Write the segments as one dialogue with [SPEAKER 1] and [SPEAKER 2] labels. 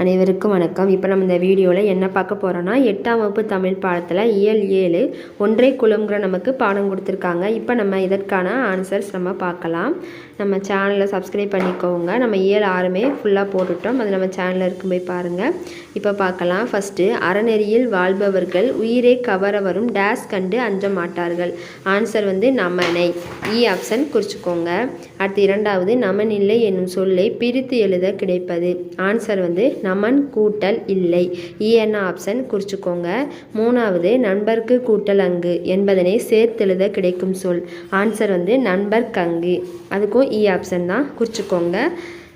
[SPEAKER 1] அனைவருக்கும் வணக்கம். இப்போ நம்ம இந்த வீடியோவில் என்ன பார்க்க போகிறோன்னா எட்டாம் வகுப்பு தமிழ் பாடத்தில் இயல் ஏழு ஒன்றை குளம்ங்கிற நமக்கு பாடம் கொடுத்துருக்காங்க. இப்போ நம்ம இதற்கான ஆன்சர்ஸ் நம்ம பார்க்கலாம். நம்ம சேனலை சப்ஸ்கிரைப் பண்ணிக்கோங்க. நம்ம இயல் ஆறுமே ஃபுல்லாக போட்டுட்டோம். அது நம்ம சேனலில் இருக்கும் போய் பாருங்கள் இப்போ பார்க்கலாம். ஃபஸ்ட்டு அறநெறியில் வாழ்பவர்கள் உயிரை கவர வரும் டேஸ் கண்டு அஞ்ச மாட்டார்கள். ஆன்சர் வந்து நமனை. E இ ஆப்ஷன் குறிச்சிக்கோங்க. அடுத்து இரண்டாவது நமனில்லை இல்லை என்னும் சொல்லை பிரித்து எழுத கிடைப்பது. ஆன்சர் வந்து நமன் கூட்டல் இல்லை. இ என்ன ஆப்ஷன் குறிச்சிக்கோங்க. மூணாவது நண்பர்க்கு கூட்டல் அங்கு என்பதனை சேர்த்தெழுத கிடைக்கும் சொல். ஆன்சர் வந்து நண்பர் கங்கு. அதுக்கும் e இ ஆப்ஷன் தான் குறிச்சிக்கோங்க.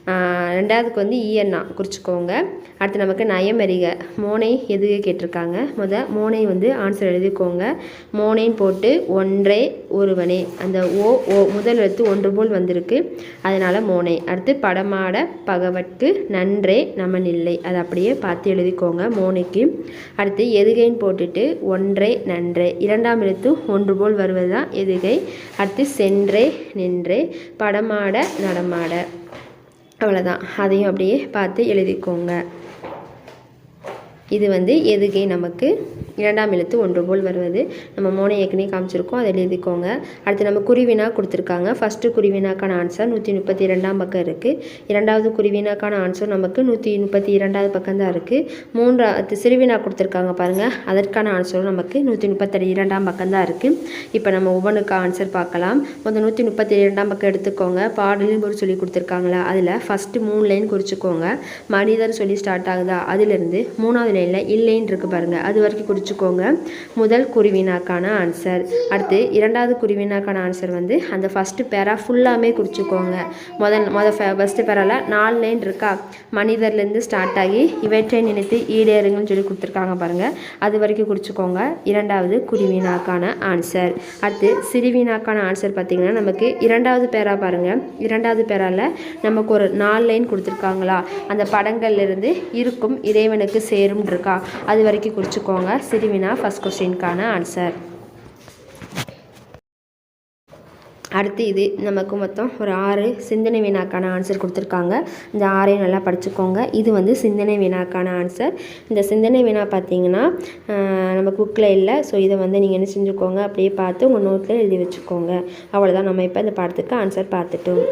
[SPEAKER 1] ரெண்டாவதுக்கு வந்து இஎன்ஆ குறிச்சிக்கோங்க. அடுத்து நமக்கு நயமறிக. மோனை எதுக கேட்டிருக்காங்க? முத மோனை வந்து ஆன்சர் எழுதிக்கோங்க. மோனைன்னு போட்டு ஒன்றே ஒருவனே. அந்த ஓ ஓ முதல் எழுத்து ஒன்று போல் வந்திருக்கு. அதனால் மோனை. அடுத்து படமாட பகவட்கு நன்றே நமன் இல்லை அதை அப்படியே பார்த்து எழுதிக்கோங்க மோனைக்கு. அடுத்து எதுகைன்னு போட்டுட்டு ஒன்றே நன்றே. இரண்டாம் எழுத்து ஒன்று போல் வருவது தான் எதுகை. அடுத்து சென்றே நின்றே. படமாட நடமாட. அவ்வளோதான் அதையும் அப்படியே பார்த்து எழுதிக்கோங்க. வந்து எதுகை நமக்கு இரண்டாம் எழுத்து ஒன்று போல் வருவது. நம்ம மோனை ஏற்கனவே காமிச்சிருக்கோம். அதில் எழுதிக்கோங்க. அடுத்து நம்ம குருவினா கொடுத்துருக்காங்க. ஃபஸ்ட்டு குருவினாக்கான ஆன்சர் நூற்றி முப்பத்தி இரண்டாம் பக்கம் இருக்குது இரண்டாவது குருவினாக்கான ஆன்சர் நமக்கு நூற்றி முப்பத்தி இரண்டாவது பக்கம் தான் இருக்குது மூன்றாவது சிறுவினா கொடுத்துருக்காங்க பாருங்கள் அதற்கான ஆன்சரும் நமக்கு நூற்றி முப்பத்தி இரண்டாம் பக்கம் தான் இருக்குது இப்போ நம்ம ஒவ்வொன்றுக்கு ஆன்சர் பார்க்கலாம். முதல் நூற்றி முப்பத்தி இரண்டாம் பக்கம் எடுத்துக்கோங்க. பாடலின் ஒரு சொல்லி கொடுத்துருக்காங்களா? அதில் ஃபஸ்ட்டு மூணு லைன் குறிச்சிக்கோங்க. மனிதர் சொல்லி ஸ்டார்ட் ஆகுதா? அதிலிருந்து மூணாவது இல்லை இல்லைன்னு இருக்குது பாருங்கள் அது வரைக்கும் குறிச்சிக்கோங்க முதல் குருவினாக்கான ஆன்சர் அடுத்து இரண்டாவது குருவினாக்கான ஆன்சர் வந்து அந்த ஃபஸ்ட்டு பேரா ஃபுல்லாமே குறிச்சிக்கோங்க முதல் முத ஃபஸ்ட்டு பேரால் நாலு லைன் இருக்கா மனிதர்லேருந்து ஸ்டார்ட் ஆகி இவற்றை நினைத்து ஈடேறுங்கன்னு சொல்லி கொடுத்துருக்காங்க பாருங்கள் அது வரைக்கும் குறிச்சிக்கோங்க இரண்டாவது குருவினாக்கான ஆன்சர் அடுத்து சிறுவினாக்கான ஆன்சர் பார்த்திங்கன்னா நமக்கு இரண்டாவது பேரா பாருங்கள் இரண்டாவது பேரால் நமக்கு ஒரு நாலு லைன் கொடுத்துருக்காங்களா? அந்த படங்கள்லேருந்து இருக்கும் இறைவனுக்கு சேரும் இருக்கா அது வரைக்கும் குறிச்சிக்கோங்க. சிறுவினா ஃபஸ்ட் கொஸ்டின்கான ஆன்சர் அடுத்து இது நமக்கு மொத்தம் ஒரு ஆறு சிந்தனை வினாக்கான ஆன்சர் கொடுத்துருக்காங்க. இந்த ஆறையும் நல்லா படிச்சுக்கோங்க. இது வந்து சிந்தனை வினாக்கான ஆன்சர் இந்த சிந்தனை வினா பார்த்தீங்கன்னா நம்ம புக்கில் இல்லை. ஸோ இதை வந்து நீங்கள் என்ன செஞ்சுக்கோங்க? அப்படியே பார்த்து உங்கள் நோட்டில் எழுதி வச்சுக்கோங்க. அவ்வளோதான் நம்ம இப்போ இந்த பாடத்துக்கு ஆன்சர் பார்த்துட்டோம்.